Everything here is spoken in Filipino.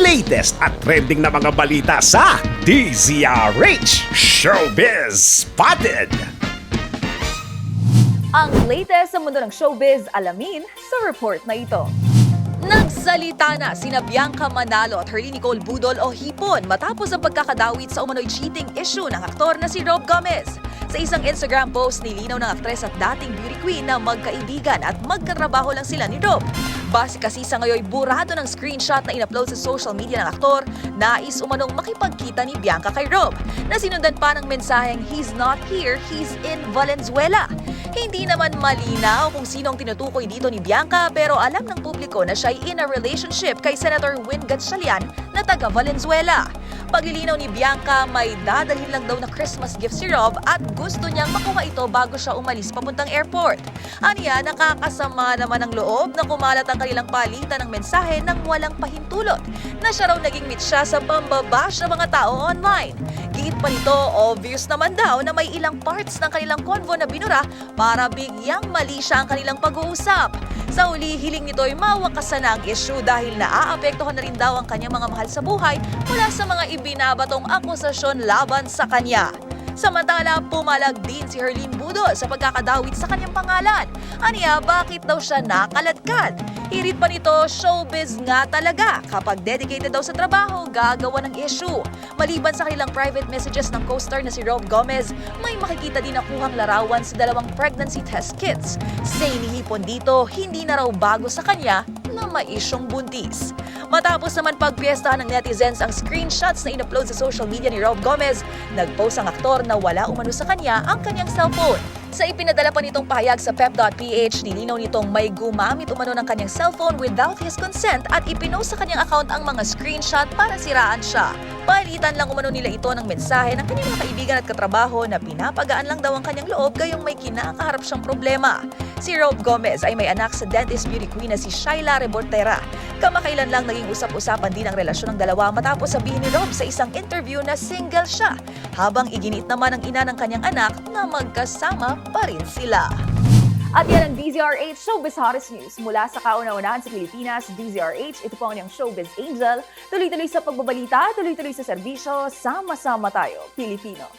latest at trending na mga balita sa DZRH Showbiz Spotted. Ang latest sa mundo ng showbiz, alamin sa report na ito. Nagsalita na sina Bianca Manalo at Herlie Nicole Budol o Hipon matapos ang pagkakadawit sa umano'y cheating issue ng aktor na si Rob Gomez. Sa isang Instagram post, nilinaw ng aktres at dating beauty queen na magkaibigan at magkatrabaho lang sila ni Rob. Base kasi sa ngayon burado ng screenshot na in-upload sa social media ng aktor, nais umanong makipagkita ni Bianca kay Rob, na sinundan pa ng mensaheng he's not here, he's in Valenzuela. Hindi naman malinaw kung sino ang tinutukoy dito ni Bianca pero alam ng publiko na siya ay in a relationship kay Senator Win Gatchalian na taga Valenzuela. Paglilinaw ni Bianca, may dadalhin lang daw na Christmas gift si Rob at gusto niyang makuha ito bago siya umalis papuntang airport. Aniya, nakakasama naman ang loob na kumalat ang kanilang palitan ng mensahe ng walang pahintulot na siya raw naging meet siya sa pambabash ng mga tao online. Giit pa nito, obvious naman daw na may ilang parts ng kanilang convo na binura para bigyang mali siya ang kanilang pag-uusap. Sa uli, hiling nito ay mawakasan ang issue dahil naaapektuhan na rin daw ang kanyang mga mahal sa buhay mula sa mga ibinabatong akusasyon laban sa kanya. Samantala, pumalag din si Herlene Budol sa pagkakadawit sa kanyang pangalan. Aniya, bakit daw siya nakaladkad? Hirit pa nito, showbiz nga talaga. Kapag dedicated daw sa trabaho, gagawa ng issue. Maliban sa kanilang private messages ng co-star na si Rob Gomez, may makikita din na kuhang larawan sa dalawang pregnancy test kits. Say ni Hipon dito, hindi na raw bago sa kanya na maisyong buntis. Matapos naman pagpiestahan ng netizens ang screenshots na in-upload sa social media ni Rob Gomez, nag-post ang aktor na wala umano sa kanya ang kanyang cellphone. Sa ipinadala pa nitong pahayag sa pep.ph, nilinaw nitong may gumamit umano ng kanyang cellphone without his consent at ipinost sa kanyang account ang mga screenshot para siraan siya. Palitan lang umano nila ito ng mensahe ng kanyang mga kaibigan at katrabaho na pinapagaan lang daw ang kanyang loob gayong may kinakaharap siyang problema. Si Rob Gomez ay may anak sa dentist beauty queen na si Shaila Rebortera. Kamakailan lang naging usap-usapan din ang relasyon ng dalawa matapos sabihin ni Rob sa isang interview na single siya, habang iginit naman ang ina ng kanyang anak na magkasama pa rin sila. At yan ang DZRH Showbiz Hottest News. Mula sa kauna-unahan sa Pilipinas, DZRH, ito po ang inyong Showbiz Angel. Tuloy-tuloy sa pagbabalita, tuloy-tuloy sa serbisyo, sama-sama tayo, Pilipino.